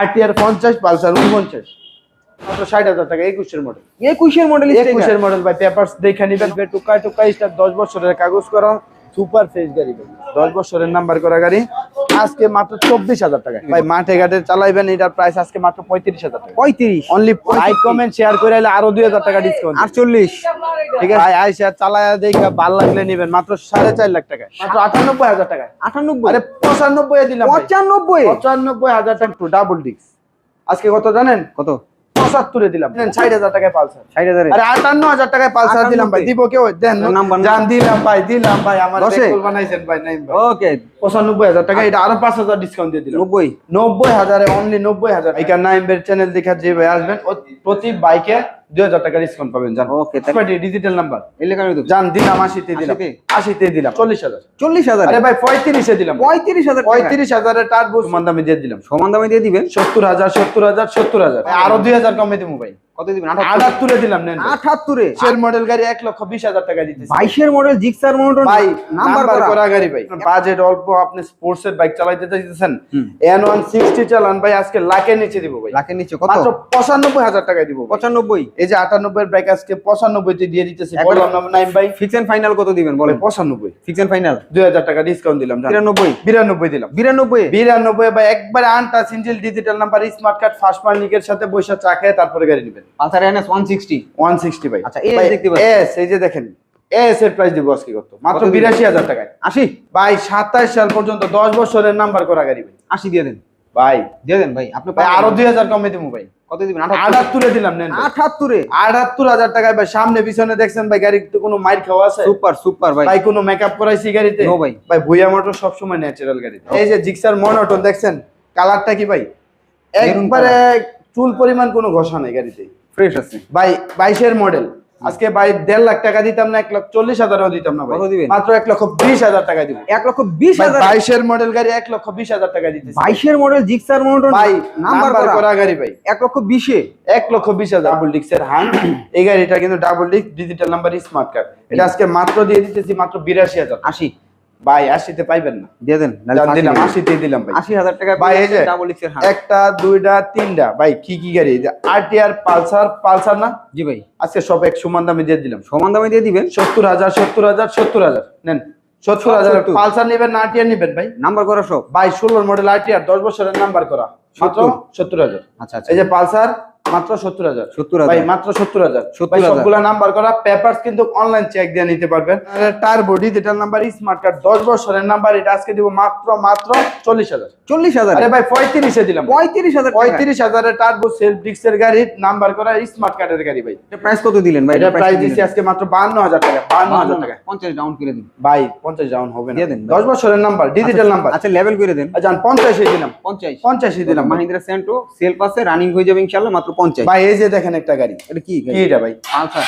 RTR পঞ্চাশ Pulsar উনপঞ্চাশ। মাত্র ষাট হাজার টাকা একুশের মডেল একুশের মডেল একুশের মডেল ভাই পেপার দেখে নিবেন। টুকাই স্টার দশ বছরের কাগজ করা। সুপার ফ্রেশ গাড়ি ভাই। দশ বছরের নাম্বার করা গাড়ি। আজকে মাত্র চব্বিশ হাজার টাকা। ভাই মাঠে ঘাটে চালাইবেন এটার প্রাইস আজকে মাত্র পঁয়ত্রিশ হাজার টাকা। পঁয়ত্রিশ? অনলি লাইক কমেন্ট শেয়ার করে এলে আরও দুই হাজার টাকা ডিসকাউন্ট আটচল্লিশ? ঠিক আছে? ভাই আইসা চালায় দেখে ভালো লাগলে নিবেন। মাত্র সাড়ে চার লাখ টাকা মাত্র আটানব্বই হাজার টাকা আটানব্বই? আরে পঁচানব্বই দিলাম পঁচানব্বই? পঁচানব্বই হাজার টাকা টু ডাবল ডিস্ক আজকে কত জানেন? কত? পঁচাত্তরে দিলাম। ষাট হাজার টাকায় পালসার। ষাট হাজারে। আরে আটান্ন হাজার টাকায় পালসার দিলাম ভাই। দিব কেউ? দেন নাম্বার জান দিলাম ভাই দিলাম ভাই। আমার বানাইছেন ভাই নাই ওকে। পঁচানব্বই হাজার টাকা এটা আরও পাঁচ হাজার ডিসকাউন্ট দিয়ে দিলাম। নব্বই? নব্বই হাজারে অনলি নব্বই হাজার। এখানে চ্যানেল দেখা যে ভাই আসবেন প্রতি বাইকে দুই হাজার টাকা ডিসকাউন্ট পাবেন জান। ওকে ডিজিটাল নাম্বার জান দিলাম আশিতে দিলাম। আশিতে? দিলাম। চল্লিশ হাজার। চল্লিশ হাজার? আরে ভাই পঁয়ত্রিশে দিলাম। পঁয়ত্রিশ হাজার পঁয়ত্রিশ হাজারের সমান দামে দিয়ে দিলাম। সমান দামে দিয়ে দিবেন? সত্তর হাজার সত্তর হাজার সত্তর হাজার। আরও দুই হাজার কমে দেবো ভাই। কত দিবেন? আটাত্তরে দিলাম নেন। আঠাত্তরে? সের মডেল গাড়ি এক লক্ষ বিশ হাজার টাকা দিতেছি। বাইশের মডেল জিক্সার মডেল ভাই নাম্বার নাম্বার করা। করা গাড়ি ভাই। বাজেট অল্প আপনি স্পোর্টস এর বাইক চালাইতে চাইতেছেন। চালান ভাই আজকে লাখের নিচে দিব ভাই। লাখের নিচে কত? মাত্র পঁচানব্বই হাজার টাকায় দিব ভাই। পঁচানব্বই? এই যে আটানব্বই বাইক আজকে পঁচানব্বই তে দিয়ে দিতেছি বললাম না নাইম ভাই। ফিক্স এন্ড ফাইনাল কত দিবেন বলেন? পঁচানব্বই। ফিক্স এন্ড ফাইনাল দুই হাজার টাকা ডিসকাউন্ট দিলাম জান। তিরানব্বই বিরানব্বই দিলাম। বিরানব্বই? বিরানব্বই ভাই একবারে আনটা single digital number smart card first মালিকের সাথে বৈশা চা খেয়ে তারপরে গাড়ি নেবেন। পালসার এনএস ভাই। আচ্ছা, AS দেখতে পাচ্ছি। এস এই যে দেখেন এস এর প্রাইস দিব আজকে কত? মাত্র কত দিবেন? বিরাশি হাজার টাকায়। আশি? ভাই সাতাইশ সাল পর্যন্ত বছরের নাম্বার করা গাড়ি ভাই। দিয়ে দেন। ভাই। দিয়ে দেন ভাই আপনি ভাই আরও দুই হাজার কমে দিব ভাই। কত দিবেন? আটাত্তরে দিলাম নেন ভাই। আঠাত্তরে? আটাত্তর হাজার টাকায় ভাই সামনে পিছনে দেখছেন ভাই গাড়ির তো কোনো মাইর খাওয়া আছে? সুপার সুপার ভাই। ভাই কোনো মেকআপ করাইছি গাড়িতে? ভাই। ভাই ভুইয়া মোটর সবসময় ন্যাচারাল গাড়ি। এই যে জিক্সার মনোটন দেখছেন? কালারটা কি ভাই? একবারে চুল পরিমাণ কোনো ঘষা নাই গাড়িতে ফ্রেশ আছে। ভাই বাইশের মডেল আজকে ভাই দেড় লাখ টাকা দিতাম না এক লাখ চল্লিশ হাজারও দিতাম না? মাত্র এক লক্ষ বিশ হাজার টাকা দিব। এক লক্ষ বিশ হাজার বাইশের মডেল গাড়ি এক লক্ষ বিশ হাজার টাকা দিতে বাইশের মডেল জিক্সার মডেল ভাই নাম্বার করা। গাড়ি ভাই। এক লক্ষ বিশে এক লক্ষ বিশ হাজার। ডাবল ডিক্সের হান এই গাড়িটা কিন্তু ডাবল ডিক্স ডিজিটাল নাম্বার স্মার্ট কার্ড এটা আজকে মাত্র দিয়ে দিতেছি মাত্র বিরাশি হাজার। আশি। ভাই আশিতে পাইবেন না। দিয়ে দেন দিলাম আশিতেই দিলাম ভাই। আশি হাজার টাকা ভাই এই যে ডাবল এক্সের হাত একটা দুইটা তিনটা ভাই কি কি গাড়ি? আরটিআর পালসার পালসার না? জি ভাই। আজকে সব এক সমান দামে দিয়ে দিলাম। সমান দামে দিয়ে দিবেন? সত্তর হাজার সত্তর হাজার সত্তর হাজার। নেন সত্তর হাজার। 70 পালসার নেবেন না আরটিআর নেবেন ভাই? নাম্বার করা সব? ভাই ষোলোর মডেল আরটিআর দশ বছরের নাম্বার করা। মাত্র সত্তর হাজার। আচ্ছা আচ্ছা। এই যে পালসার মাত্র সত্তর হাজার। 70,000 ভাই মাত্র সত্তর হাজার। 70,000 ভাই সবগুলা নাম্বার করা পেপারস কিন্তু অনলাইন চেক দিয়ে নিতে পারবেন। Turbo digital number smart card দশ বছরের নাম্বার এটা আজকে দিব মাত্র মাত্র চল্লিশ হাজার। চল্লিশ হাজার। আরে ভাই পঁয়ত্রিশে দিলাম। পঁয়ত্রিশ হাজার পঁয়ত্রিশ হাজারের টার্বো সেলফ ডিক্সের গাড়ি নাম্বার করা স্মার্ট কার্ডের গাড়ি ভাই। প্রাইস কত দিলেন ভাই? এটা প্রাইস দিচ্ছি আজকে মাত্র বান্ন হাজার টাকা বান্ন হাজার টাকা। পঞ্চাশ ডাউন করে দিন। ভাই পঞ্চাশ ডাউন হবে না। দিয়ে দেন। দশ বছরের নাম্বার ডিজিটাল নাম্বার আচ্ছা লেভেল করে দেন। জান পঞ্চাশে দিলাম। পঞ্চাশ। পঞ্চাশে দিলাম। মাহিন্দ্রা সেন্টো সেল পাসে রানিং হয়ে যাবে ইনশাল্লাহ মাত্র পঞ্চাশ। ভাই এই যে দেখেন একটা গাড়ি। এটা কি কি এটা ভাই পালসার।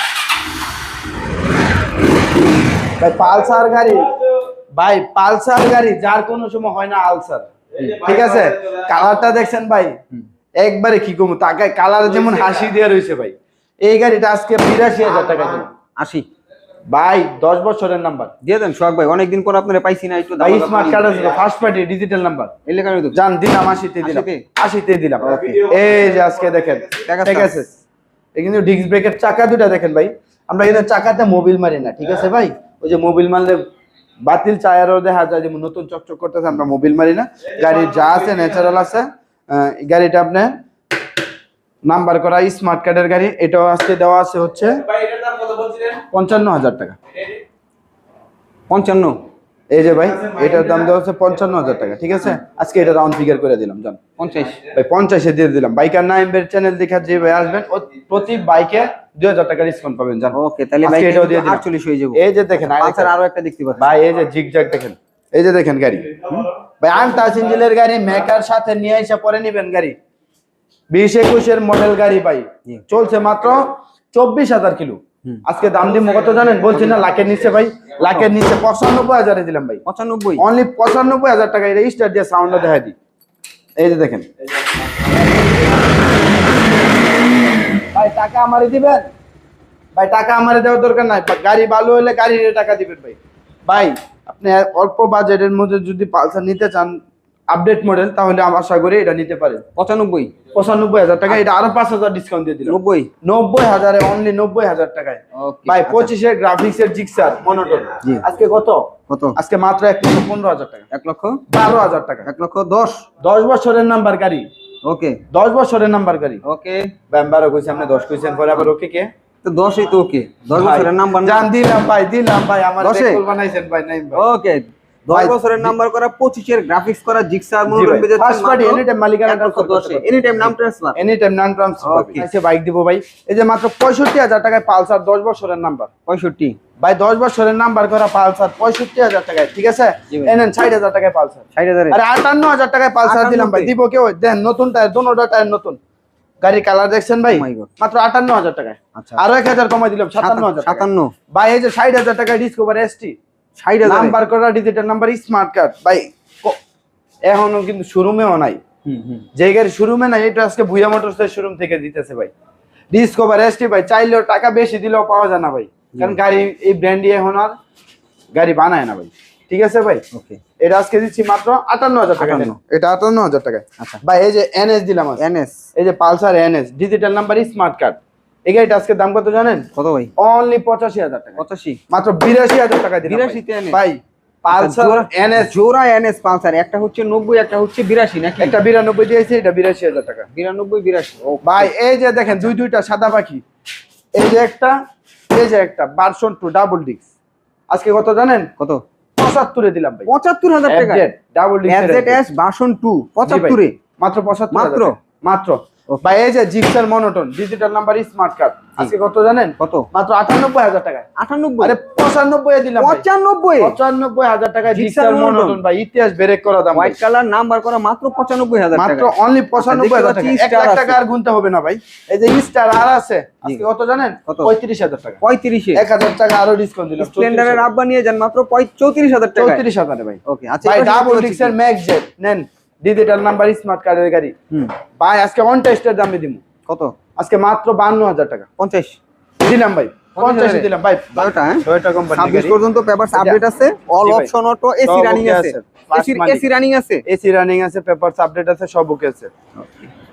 ভাই পালসার গাড়ি। ভাই পালসার গাড়ি যার কোনো সময় হয় না আলসার। ঠিক আছে? কালারটা দেখছেন ভাই? একবারে কি কমু তাকায় কালার যেমন হাসি দেওয়া রয়েছে ভাই। এই গাড়িটা আজকে বিরাশি হাজার টাকা আশি। ভাই দশ বছরের নাম্বার দিয়ে দেন সোহাগ ভাই অনেকদিন পর আপনারা পাইছি না একটু ভাই স্মার্ট কার্ড আছে ফার্স্ট পার্টি ডিজিটাল নাম্বার এলাকার তো জান দিলাম আশিতে দিলাম। আশিতে? আশিতে দিলাম. এই যে আজকে দেখেন ঠিক আছে। এই কিন্তু ডিস্ক ব্রেকের চাকা দুটা দেখেন ভাই। আমরা কিন্তু চাকাতে মোবিল মারি না ঠিক আছে ভাই? ওই যে মোবিল মারলে বাতিল চায়ারও দেখা যায় যেমন নতুন চকচক করতেছে আমরা মোবিল মারি না। গাড়ির যা আছে ন্যাচারাল আছে। গাড়িটা আপনি নাম্বার করা স্মার্ট কার্ডের গাড়ি এটাও আজকে দেওয়া আছে হচ্ছে পঞ্চান্ন হাজার টাকা। পঞ্চান্ন। এই যে ভাই এটার দাম দেওয়া হচ্ছে পঞ্চান্ন হাজার টাকা ঠিক আছে? আজকে এটা রাউন্ড ফিগার করে দিলাম জান। পঞ্চাশ। ভাই পঞ্চাশে দিয়ে দিলাম। বাইকার নাইমের চ্যানেল দেখা যে ভাই আসবেন প্রতি বাইকে দুই হাজার টাকা ডিসকাউন্ট পাবেন জান। ওকে তাহলে আজকে এটাও দিয়ে দিলাম। আটচল্লিশ হয়ে যাব। এই যে দেখেন আরও একটা দেখতে পাচ্ছি। ভাই এই যে জিগজাগ দেখেন এই যে দেখেন গাড়ি। ভাই আনটাচ ইঞ্জিনের গাড়ি মেকার সাথে নিয়ে এসে পরে নিবেন গাড়ি। বিশ একুশের মডেল গাড়ি ভাই। চলছে মাত্র চব্বিশ হাজার কিলো। আজকে দাম দিব কত জানেন বলছি না লাখের নিচে ভাই লাখের নিচে পঁচানব্বই হাজারে দিলাম ভাই। পঁচানব্বই? অনলি পঁচানব্বই হাজার টাকা এটা স্টার দিয়ে সাউন্ডটা দেখা দিই। এই যে দেখেন। ভাই টাকা আমারে দিবেন? ভাই টাকা আমারে দেওয়ার দরকার নাই। গাড়ি ভালো হলে গাড়ির টাকা দিবেন ভাই। ভাই আপনি অল্প বাজেটের মধ্যে যদি পালসার নিতে চান আপডেট মডেল তাহলে আমি আশা করি এটা নিতে পারেন পঁচানব্বই। পঁচানব্বই হাজার টাকা এটা আরও পাঁচ হাজার ডিসকাউন্ট দিয়ে দিলাম। নব্বই? নব্বই হাজারে অনলি নব্বই হাজার টাকায়। ভাই আচ্ছা। পঁচিশের গ্রাফিক্সের জিক্সার মনোটন আজকে কত? কত? আজকে মাত্র এক লক্ষ পনেরো হাজার টাকা। এক লক্ষ? বারো হাজার টাকা। এক লক্ষ দশ। দশ বছরের নাম্বার গাড়ি। ওকে দশ বছরের নাম্বার গাড়ি। ওকে বারো কইছে আপনি দশ কইছেন পরে আবার ওকে কে? দশই তো ওকে দশ বছরের নাম্বার জান দিলাম ভাই দিলাম ভাই আমার বানাইছেন ভাই নাই ওকে দশ ভাই, বছরের নাম্বার করা পঁচিশের গ্রাফিক্স করা জিক্সার ভাই, বেজে first party, anytime মালিকানা transfer করতে। এনি টাইম নাম transfer any time non transfer. এসে বাইক দিব ভাই। এই যে মাত্র পঁয়ষট্টি হাজার টাকায় পালসার দশ বছরের নাম্বার পঁয়ষট্টি। ভাই দশ বছরের নাম্বার করা পালসার পঁয়ষট্টি হাজার টাকায় ঠিক আছে। এনেন ষাট হাজার টাকায় পালসার। ষাট হাজারে আরে আটান্ন হাজার টাকায় পালসার দিলাম ভাই। দিব কেউ? দেন নতুন টায়ার দোনোটা টায়ার নতুন। গাড়ি কালার দেখছেন ভাই? Oh. মাত্র আটান্ন হাজার টাকায়। আচ্ছা। আরও এক হাজার কমাই দিলাম সাতান্ন হাজার। সাতান্ন। ভাই এই যে ষাট হাজার টাকায় ডিসকভার এসটি নাম্বার করা ডিজিটাল নাম্বার স্মার্ট কার্ড ভাই এখনও কিন্তু শোরুমেও নাই। হুম হুম। যে গাড়ি শোরুমে নাই এটা আজকে ভুয়া মোটরস শোরুম থেকে দিতেছে ভাই। ডিসকভার এসটি ভাই চাইলেও টাকা বেশি দিলেও পাওয়া যায় না ভাই। কারণ গাড়ি এই ব্র্যান্ডই এখন আর গাড়ি বানায় না ভাই। ঠিক আছে ভাই? ওকে। এটা আজকে দিচ্ছি মাত্র আটান্ন হাজার টাকা 58 এটা আটান্ন হাজার টাকায়। আচ্ছা। ভাই এই যে এনএস দিলাম এনএস এই যে Pulsar NS digital number smart card এই গাড়িটা আজকে দাম কত জানেন? কত ভাই? অনলি পঁচাশি হাজার টাকা পঁচাশি? মাত্র বিরাশি হাজার টাকা দিলাম 82 ভাই পালসার এনএস। জোড়া এনএস পালসার একটা হচ্ছে নব্বই একটা হচ্ছে বিরাশি নাকি? একটা বিরানব্বই দিয়েছি এটা বিরাশি হাজার টাকা। বিরানব্বই বিরাশি। ও ভাই এই যে দেখেন দুই দুইটা সাদা পাখি। এই যে একটা এই যে একটা বারশন টু ডাবল ডিক্স আজকে কত জানেন? কত? পঁচাত্তরে দিলাম ভাই। পঁচাত্তর হাজার টাকা ডাবল এস বাসন টু পঁচাত্তরে? মাত্র পঁচাত্তর মাত্র? মাত্র। ভাই এই যে Gixxer monotone digital number smart card আজকে কত জানেন? কত? মাত্র আটানব্বই হাজার টাকায়। আটানব্বই? আরে পঁচানব্বই দিলাম পঁচানব্বই? পঁচানব্বই হাজার টাকায় Monoton। মনোটন। ভাই ইতিহাস ব্রেক করা দাম হোয়াইট কালার নাম্বার করা মাত্র পঁচানব্বই হাজার মাত্র অনলি পঁচানব্বই হাজার টাকা এক লাখ টাকা আর গুনতে হবে না ভাই। এই যে স্টার আর আছে আজকে কত জানেন? কত? পঁয়ত্রিশ হাজার টাকা। পঁয়ত্রিশে। এক হাজার টাকা আরও ডিসকাউন্ট দিলাম। স্প্লেন্ডারের আব্বা নিয়ে যান মাত্র চৌত্রিশ হাজার টাকা চৌত্রিশ হাজারে ভাই। ওকে আচ্ছা ডাবল ডিক্সের। ম্যাক্স জেট নেন। ডিজিটাল নাম্বার স্মার্ট কার্ডের গাড়ি। ভাই আজকে অন টেস্টের দামে দিব কত? আজকে মাত্র বান্ন হাজার টাকা। পঞ্চাশ। দিলাম ভাই। পঞ্চাশ দিলাম। ভাই বারোটা হ্যাঁ? টয়োটা কোম্পানি ছাব্বিশ পর্যন্ত পেপারস আপডেট আছে। All G option auto AC running আছে। এসি রানিং আছে। এসি রানিং আছে পেপারস আপডেট আছে সব ওকে আছে।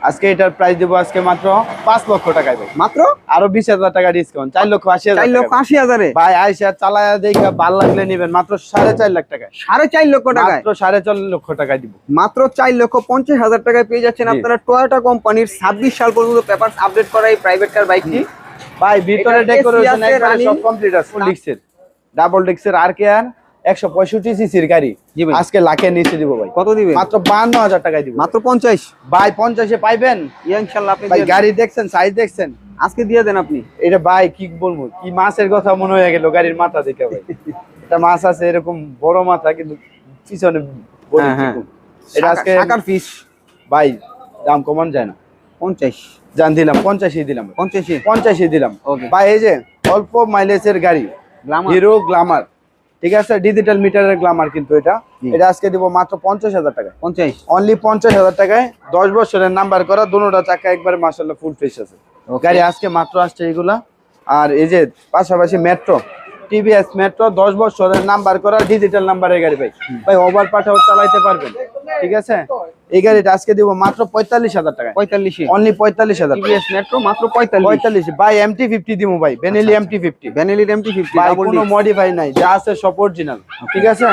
আজকে এটার প্রাইস দেবো আজকে মাত্র পাঁচ লক্ষ টাকায় ভাই। মাত্র? আরও বিশ হাজার টাকা ডিসকাউন্ট চার লক্ষ আশি হাজার লক্ষ। আশি হাজারে? ভাই আইসা চালায় দেখে ভালো লাগলে নিবেন মাত্র সাড়ে চার লাখ টাকায়। সাড়ে চার লক্ষ টাকায়? মাত্র সাড়ে চার লক্ষ টাকায় দিব। মাত্র চার লক্ষ পঞ্চাশ হাজার টাকায় পেয়ে যাচ্ছেন। আপনারা টয়োটা কোম্পানির ছাব্বিশ সাল পর্যন্ত পেপার আপডেট করা এই প্রাইভেট কার বাইকটি ভাই ভিতরে ডেকোরেশন। সব কমপ্লিট আছে ফুল ডিক্সের ডাবল ডিক্সের আর কে আর একশো পঁয়ষট্টি সিসির গাড়ি। আজকে লাখের নিচে দিব ভাই। কত দিবে মাত্র বান্ন হাজার টাকায় দিব। মাত্র পঞ্চাশ? ভাই পঞ্চাশে পাইবেন? ইনশাল্লাহ আপনি। গাড়ি দেখছেন সাইজ দেখছেন? আজকে দিয়ে দেন আপনি। এটা ভাই কি বলব? কি মাছের কথা মনে হয়ে গেল গাড়ির মাথা দেখে ভাই। এটা মাছ আছে এরকম বড় মাথা কিন্তু পিছনে হ্যাঁ, হ্যাঁ। এটা আজকে ভাই দাম কমান যায় না। পঞ্চাশ। জান দিলাম পঞ্চাশি দিলাম। পঞ্চাশে পঞ্চাশি দিলাম. ভাই এই যে অল্প মাইলেজের গাড়ি। হিরো গ্লামার ঠিক আছে? ডিজিটাল মিটারের গ্লামার কিন্তু এটা। এটা আজকে দিব মাত্র পঞ্চাশ হাজার টাকা পঞ্চাশ। অনলি পঞ্চাশ হাজার টাকায়। দশ বছরের নাম্বার করা দুটা চাকা একবার মাসাল্লাহ ফুল ফ্রেশ আছে. গাড়ি আজকে মাত্র আসছে এগুলা। আর এই যে পাশাপাশি মেট্রো টিভিএস মেট্রো দশ বছরের নাম্বার করা ডিজিটাল নাম্বারের গাড়ি ভাই। ভাই ওভার পাঠাও চালাইতে পারবেন। ঠিক আছে? এই গাড়িটা আজকে দিব মাত্র পঁয়তাল্লিশ হাজার টাকা পঁয়তাল্লিশে অনলি পঁয়তাল্লিশ হাজার টাকা মেট্রো মাত্র পঁয়তাল্লিশ। পঁয়তাল্লিশ ভাই। এমটি ফিফটি দিব ভাই বেনেলি এমটি ফিফটি ভ্যানিলির এমটি ফিফটি কোনো মডিফাই নাই যা আছে সব অরিজিনাল ঠিক আছে?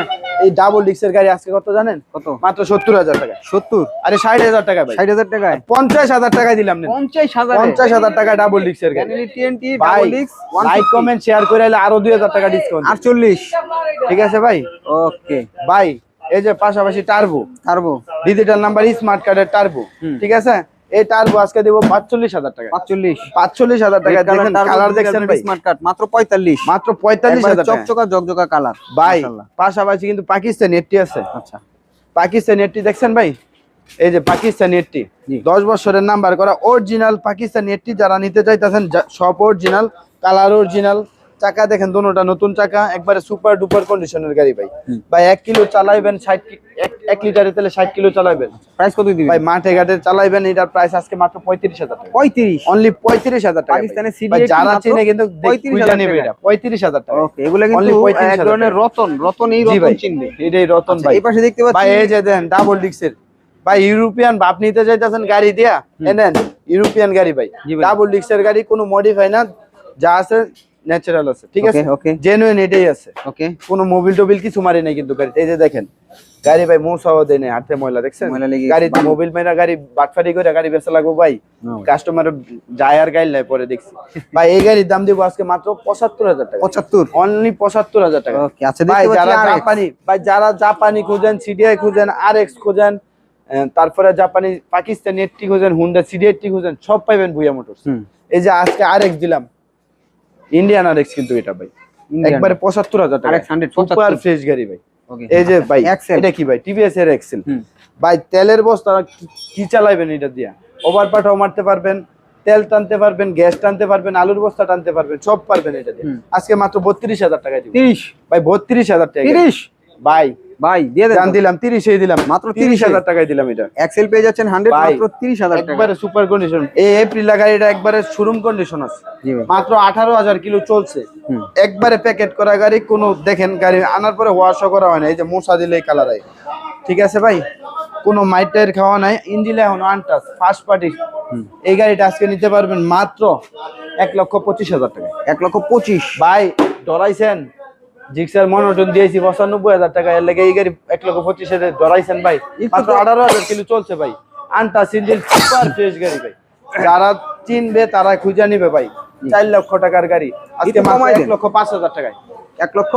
এই ডাবল ডিক্সের গাড়ি আজকে কত জানেন? কত? মাত্র সত্তর হাজার টাকা সত্তর? আরে ষাট হাজার টাকা ষাট হাজার টাকায়? পঞ্চাশ হাজার টাকা দিলাম নেন। পঞ্চাশ হাজার। পঞ্চাশ হাজার টাকা ডাবল ডিক্সের গাড়ি। ভ্যানিলি টিএনটি ভাই ডাবল ডিক্স লাইক কমেন্ট শেয়ার করে আরও দুই হাজার টাকা ডিসকাউন্ট আটচল্লিশ। ঠিক আছে ভাই? ওকে ভাই এই যে পাশাপাশি টার্বো পারব ডিজিটাল নাম্বার স্মার্ট কার্ডের টার্বো ঠিক আছে? এই টার্বো আজকে দিব পাঁচচল্লিশ হাজার টাকা। পাঁচচল্লিশ। পাঁচচল্লিশ হাজার টাকা দেখেন কালার দেখছেন স্মার্ট কার্ড মাত্র পঁয়তাল্লিশ। মাত্র পঁয়তাল্লিশ হাজার চকচকা জকজকা কালার ভাই পাশাপাশি কিন্তু পাকিস্তান এটি আছে। আচ্ছা। পাকিস্তান এটি দেখছেন ভাই? এই যে পাকিস্তান জি। দশ বছরের নাম্বার করা অরিজিনাল পাকিস্তান নেটটি যারা নিতে চাইতেছেন সব অরিজিনাল কালার অরিজিনাল চাকা দেখেন দোনোটা নতুন চাকা একবারে সুপার ডুপার কন্ডিশনের গাড়ি ভাই। ভাই এক কিলো চালাইবেন ষাট কি- এক- লিটারের তেলে ষাট কিলো চালাইবেন। প্রাইস কত দিবেন? ভাই মাঠে ঘাটে চালাইবেন এটার প্রাইস আজকে মাত্র পঁয়ত্রিশ হাজার টাকা। পঁয়ত্রিশ? অনলি পঁয়ত্রিশ হাজার টাকা পাকিস্তানের ভাই। ভাই যারা চিনে কিন্তু দেখ- 35,000 বুঝা নেবে এটা। পঁয়ত্রিশ হাজার টাকা। ওকে এগুলো কিন্তু 35,000 এক ধরনের রতন রতন এই রতন ভাই চিনবে এটাই রতন আচ্ছা, ভাই। এই পাশে দেখতে ভাই পাচ্ছি এই যে দেন ডাবল ডিক্সের ভাই ইউরোপিয়ান বাপ নিতে চাইতেছেন গাড়ি দিয়া। এনেন ইউরোপিয়ান গাড়ি ভাই। ভাই। ডাবল ডিক্সের গাড়ি কোনো মডিফাই না। যা আছে ন্যাচারাল আছে ঠিক আছে? ওকে জেনুইন এটাই আছে। ওকে কোনো মোবিল টোবিল কিছু মারি নাই কিন্তু গাড়িতে। এই যে দেখেন গাড়ি ভাই মৌসাও দেয় নাই হাতে ময়লা দেখছেন? গাড়িতে মোবিল মেরা গাড়ি বাটফারি করে গাড়ি বেচা লাগবো ভাই। কাস্টমার যায় আর গাইল নাই পরে দেখছি। ভাই এই গাড়ির দাম দিব আজকে মাত্র পঁচাত্তর হাজার টাকা। পঁচাত্তর? অনলি পঁচাত্তর হাজার টাকা। ভাই যারা জাপানি ভাই যারা জাপানি খুঁজেন সিডিআই খুঁজেন আর এক্স খুঁজেন তারপরে জাপানি পাকিস্তানি এইটটি খুঁজেন হুন্ডা সিডি এইটটি খুঁজেন সব পাইবেন ভুইয়া মোটরস। এই যে আজকে আর এক্স দিলাম। ইন্ডিয়ান আর এক্স কিন্তু এটা ভাই। একবারে পঁচাত্তর হাজার টাকা। RX 100 সুপার ফ্রেশ গাড়ি ভাই। ওকে এই যে ভাই এটা কি ভাই? টিভিএস এর এক্সেল ভাই তেলের বস্তা কি- চালাইবেন এটা দিয়া? ওভার পাঠাও মারতে পারবেন তেল টানতে পারবেন গ্যাস টানতে পারবেন আলুর বস্তা টানতে পারবেন সব পারবেন এটা দিয়ে। আজকে মাত্র বত্রিশ হাজার টাকা দিব। তিরিশ। ভাই বত্রিশ হাজার টাকা। তিরিশ। ভাই ভাই দিয়ে দেন দিলাম তিরিশে দিলাম। মাত্র তিরিশ হাজার টাকায় দিলাম এটা। এক্সেল পেয়ে যাচ্ছেন হান্ড্রেড ভাই, মাত্র তিরিশ হাজার টাকা। একবারে সুপার কন্ডিশন এই এপ্রিলা গাড়িটা একবারে শোরুম কন্ডিশন আছে। জি মাত্র আঠারো হাজার কিলো চলছে। একবারে প্যাকেট করা গাড়ি কোনো দেখেন গাড়ি আনার পরে ওয়াশও করা হয় না এই যে মশা দিলে কালার হয় ঠিক আছে ভাই? কোনো মাইট টাইর খাওয়া নাই ইঞ্জিলে এখন আনটাস ফার্স্ট পার্টি এই গাড়িটা আজকে নিতে পারবেন মাত্র এক লক্ষ পঁচিশ হাজার টাকা। এক লক্ষ পঁচিশ। ভাই ডরাইছেন জিক্সার মনোটন দিয়েছি পঁচানব্বই হাজার টাকা। এর লেগে এই গাড়ি এক লক্ষ পঁচিশ হাজার ধরাইছেন ভাই। মাত্র আঠারো হাজার কিলো চলছে ভাই। আনটা সিঞ্জিল সুপার ফ্রেশ গাড়ি ভাই। যারা চিনবে তারা খুঁজে নিবে ভাই। চার লক্ষ টাকার গাড়ি। আজকে মাত্র এক লক্ষ পাঁচ হাজার টাকায়। এক লক্ষ?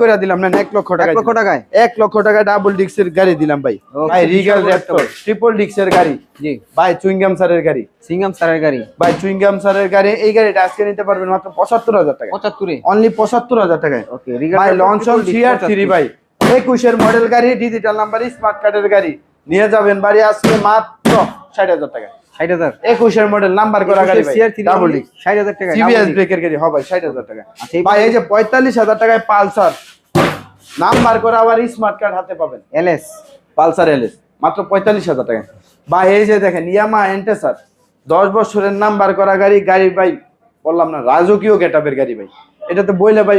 করে দিলাম না এক লক্ষ এক টাকা লক্ষ টাকায়? এক লক্ষ টাকা ডাবল ডিক্সের গাড়ি দিলাম ভাই। ভাই রিগাল র্যাপটর ট্রিপল ডিক্সের গাড়ি। জি। ভাই চুইংগাম স্যারের গাড়ি। স্যারের গাড়ি? ভাই চুইংগাম স্যারের গাড়ি এই গাড়িটা আজকে নিতে পারবেন মাত্র পঁচাত্তর হাজার টাকা পঁচাত্তরে? অনলি পঁচাত্তর হাজার টাকায়। ওকে ভাই লঞ্চন সিআর থ্রি ভাই। একুশের মডেল গাড়ি ডিজিটাল নাম্বার স্মার্ট কার্ডের গাড়ি। নিয়ে যাবেন বাড়ি আসবে মাত্র ষাট হাজার টাকা একুশের মডেল নাম্বার করা গাড়ি ডাবল ষাট হাজার টাকা সিবিএস ব্রেকের গাড়ি হবে ষাট হাজার টাকা। আচ্ছা, ভাই এই যে পঁয়তাল্লিশ হাজার টাকায় পালসার। নাম্বার করা আবার স্মার্ট কার্ড হাতে পাবেন। এলএস। পালসার এলএস মাত্র পঁয়তাল্লিশ হাজার টাকা। ভাই এই যে দেখেন ইয়ামা এন্টেসার দশ বছরের নাম্বার করা গাড়ি গাড়ি ভাই বললাম না রাজকীয় গেটআপের গাড়ি ভাই। এটাতে বইলে ভাই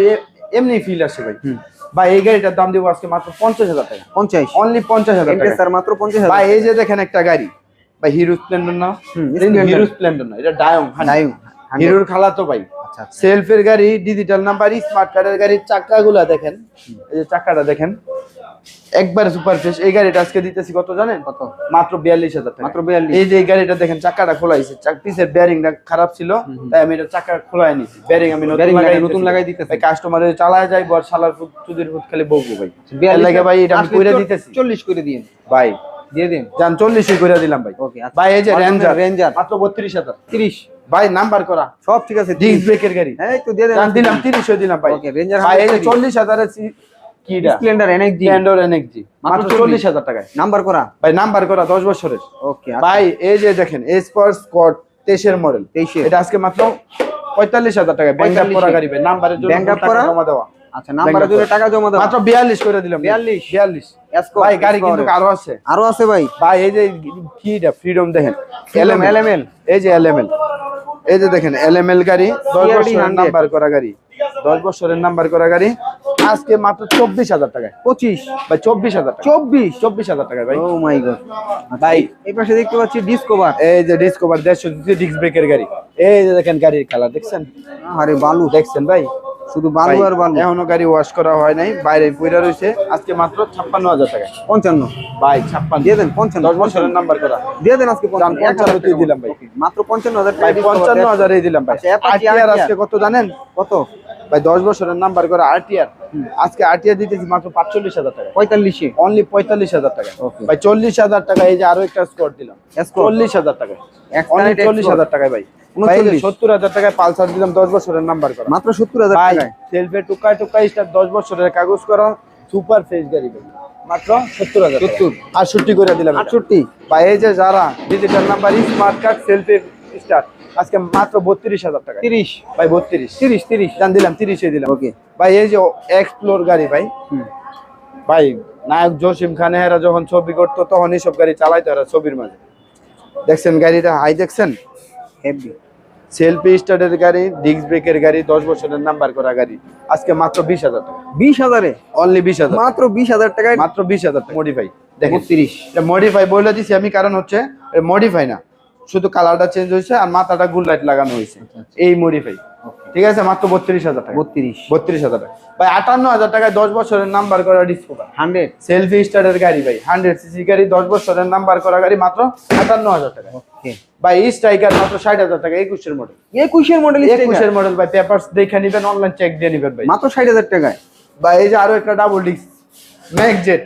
এমনি ফিল আসে ভাই। ভাই এই গাড়িটার দাম দিব আজকে মাত্র পঞ্চাশ হাজার টাকা। পঞ্চাশ। অনলি পঞ্চাশ হাজার টাকা। মাত্র পঞ্চাশ হাজার ভাই এই যে দেখেন একটা গাড়ি ভাই হিরো স্প্লেন্ডার না হিরো স্প্লেন্ডার না এটা ডায়ং ডায়ং, হিরোর খালা তো ভাই। আচ্ছা আচ্ছা। সেলফের গাড়ি ডিজিটাল নাম্বার স্মার্ট কার্ডের গাড়ির চাকাগুলা দেখেন। এই যে চাকাটা দেখেন। একবারে সুপার ফ্রেশ এই গাড়িটা আজকে দিতেছি কত জানেন? কত? মাত্র বিয়াল্লিশ হাজার টাকা। মাত্র বিয়াল্লিশ। এই যে এই গাড়িটা দেখেন চাকাটা খোলাইছে পিছের বেয়ারিংটা খারাপ ছিল তাই আমি এটা চাকা খোলাই নিছি। বেয়ারিং আমি নতুন লাগাই দিতেছি। ভাই চালায় যায় বর শালার ফুট চুদির ফুট খালি বকবো ভাই। বিয়াল্লিশ লাগে ভাই এটা আমি কইরা দিতেছি। চল্লিশ করে দিন ভাই দিয়ে দিন। যান চল্লিশই করে দিলাম ভাই। ওকে ভাই এই যে রেঞ্জার রেঞ্জার মাত্র বত্রিশ হাজার। তিরিশ। ভাই নাম্বার করা। সব ঠিক আছে ডিস্ক ব্রেকের গাড়ি। হ্যাঁ একটু দিয়ে দেন। দিলাম তিরিশও দিলাম ভাই। Okay, Ranger ভাই এই যে চল্লিশ হাজারের সি- স্প্লেন্ডার এনএক্সজি স্প্লেন্ডার এনএক্সজি মাত্র মাত্র চল্লিশ। হাজার টাকায়। নাম্বার করা? ভাই নাম্বার করা দশ বছরের। ওকে ভাই এই যে দেখেন এসপার স্কট মডেল তেইশে এটা আজকে মাত্র পঁয়তাল্লিশ হাজার টাকা ব্যাংক আপ 45 করা গাড়ি নাম্বারের জন্য করা? জমা দেওয়া। আচ্ছা নাম্বারে করা। টাকা জমা দাও। মাত্র বিয়াল্লিশ করে দিলাম। 42 বিয়াল্লিশ। Escort, ভাই গাড়ি কিন্তু। আরও আছে। আরও আছে ভাই? ভাই এই যে কিটা ফ্রিডম দেখেন। এই যে এলএমএল এই যে দেখেন এলএমএল গাড়ি বছরের নাম্বার করা গাড়ি। দশ বছরের নাম্বার করা গাড়ি। আজকে মাত্র চব্বিশ হাজার টাকায়। পঁচিশ। ভাই চব্বিশ হাজার টাকা। হাজার টাকায় ভাই। ও মাই গড ভাই। এই পাশে দেখতে পাচ্ছি ডিসকভার এই যে ডিসকভার ডিস্ক ব্রেকের গাড়ি। এই যে দেখেন গাড়ির কালার দেখছেন? আরে বালু। দেখছেন ভাই? শুধু বালু আর বালু। এখনও গাড়ি ওয়াশ করা হয় নাই বাইরে পইরা রয়েছে আজকে মাত্র ছাপ্পান্ন হাজার টাকা। পঞ্চান্ন। ভাই ছাপ্পান্ন। দিয়ে দেন পঞ্চান্ন। দশ বছরের নাম্বার করা। দিয়ে দেন আজকে পঞ্চান্ন। হাজার দিলাম ভাই। মাত্র পঞ্চান্ন হাজার ভাই টাকা পঞ্চান্ন discover দিলাম ভাই। আচ্ছা, RTR আজকে কত জানেন? কত? ভাই দশ বছরের নাম্বার করা আরটিআর আজকে আরটিআর দিতেছি মাত্র পাঁচচল্লিশ হাজার টাকা। পঁয়তাল্লিশে। অনলি পঁয়তাল্লিশ হাজার টাকা. ভাই চল্লিশ হাজার টাকা এই যে আরও একটা স্কোর দিলাম। চল্লিশ হাজার টাকা। চল্লিশ হাজার টাকায় ভাই। সত্তর হাজার টাকায় পালসার দিলাম দশ বছরের নাম্বার করা। মাত্র সত্তর হাজার টাকায়? সেলফে টুকায় টুকায় স্টার দশ বছরের কাগজ করা সুপার ফ্রেশ গাড়ি মাত্র সত্তর হাজার সত্তর। আটষট্টি করে দিলাম। আটষট্টি। এই যে যারা digital number smart card selfie star আজকে মাত্র বত্রিশ হাজার টাকা তিরিশ। ভাই বত্রিশ। তিরিশ তিরিশ। দিলাম তিরিশে দিলাম। ওকে ভাই এই যে এক্সপ্লোর গাড়ি ভাই ভাই নায়ক জসিম খান এরা যখন ছবি করতো তখন এইসব গাড়ি চালাইতো এরা ছবির মাঝে। দেখছেন গাড়িটা? হাই দেখছেন? হেভি। সেলফি স্টার্টের গাড়ি ডিস্ক ব্রেকের গাড়ি দশ বছরের নাম্বার করা গাড়ি। আজকে মাত্র বিশ হাজার টাকা। বিশ হাজারে? অনলি বিশ হাজার। মাত্র বিশ হাজার টাকায়? মাত্র বিশ হাজার টাকা। মডিফাই দেখেন। বত্রিশ। মডিফাই বলে দিছি আমি কারণ হচ্ছে মডিফাই না। শুধু কালারটা চেঞ্জ হয়েছে আর মাথাটা গুল লাইট লাগানো হয়েছে। এই মডিফাই ঠিক আছে? মাত্র বত্রিশ হাজার টাকা। বত্রিশ। বত্রিশ হাজার টাকা। ভাই আটান্ন হাজার টাকায় দশ বছরের নাম্বার করা ডিসকোভার হান্ড্রেড। সেলফি স্টারের গাড়ি ভাই। হান্ড্রেড সিসি গাড়ি দশ বছরের নাম্বার করা গাড়ি মাত্র আটান্ন হাজার টাকা। ভাই স্ট্রাইকার মাত্র ষাট হাজার টাকা একুশের মডেল একুশের মডেল একুশের মডেল ভাই। পেপারস দেখে নিবেন অনলাইন চেক দিয়ে নিবেন ভাই। মাত্র ষাট হাজার টাকায়? ভাই এই যে আরও একটা ডাবল ডিস্ক ম্যাকজেট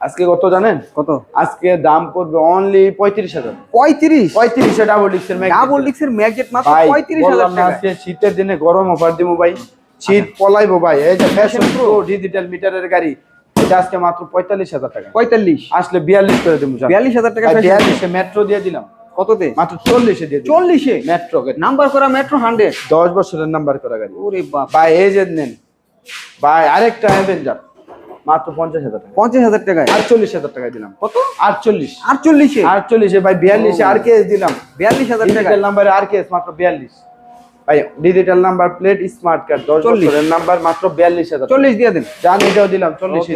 আজকে কত জানেন? কত? আজকে দাম পড়বে অনলি পঁয়ত্রিশ হাজার। পঁয়ত্রিশ? পঁয়ত্রিশ ডাবল ডিস্কের ডাবল ডিক্সের ম্যাগজেট মাত্র পঁয়ত্রিশ হাজার টাকা। আজকে শীতের দিনে গরম অফার দিব ভাই। শীত পলাইবো ভাই। এই যে ফ্যাশন প্রো ডিজিটাল মিটারের গাড়ি এটা আজকে মাত্র পঁয়তাল্লিশ হাজার টাকা। পঁয়তাল্লিশ? আসলে বিয়াল্লিশ করে দেবো বিয়াল্লিশ হাজার টাকা বিয়াল্লিশে মেট্রো দিয়ে দিলাম। কততে? মাত্র চল্লিশে দিয়ে চল্লিশে? মেট্রো গাড়ি। নাম্বার করা মেট্রো হান্ড্রেড দশ বছরের নাম্বার করা গাড়ি। ওরে ভাই এই যে নেন। ভাই আরেকটা অ্যাভেঞ্জার মাত্র পঞ্চাশ হাজার টাকা। পঞ্চাশ হাজার টাকায়? আটচল্লিশ হাজার টাকা দিলাম। কত? আটচল্লিশ। আটচল্লিশে আটচল্লিশে ভাই বিয়াল্লিশে আর কেস দিলাম। বিয়াল্লিশ হাজার টাকা নাম্বারে আর কেস মাত্র বিয়াল্লিশ। ভাই digital number plate smart card দশ বছরের নাম্বার মাত্র বিয়াল্লিশ হাজার চল্লিশ দিয়ে দেন। জান এটাও দিলাম চল্লিশে।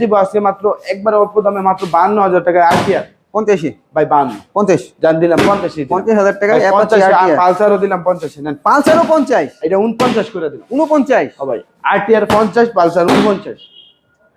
দিব আজকে মাত্র একবার অল্প দামে মাত্র বান্ন হাজার টাকায় আরটিআর পঞ্চাশে ভাই বান্ন। পঞ্চাশ। জান দিলাম পঞ্চাশে পঞ্চাশ হাজার টাকায় আর RTR পালসারও দিলাম পঞ্চাশে নেন। পালসারও পঞ্চাশ। এটা উনপঞ্চাশ করে দিলাম। উনপঞ্চাশ। ও ভাই আরটিআর পঞ্চাশ পালসার উনপঞ্চাশ।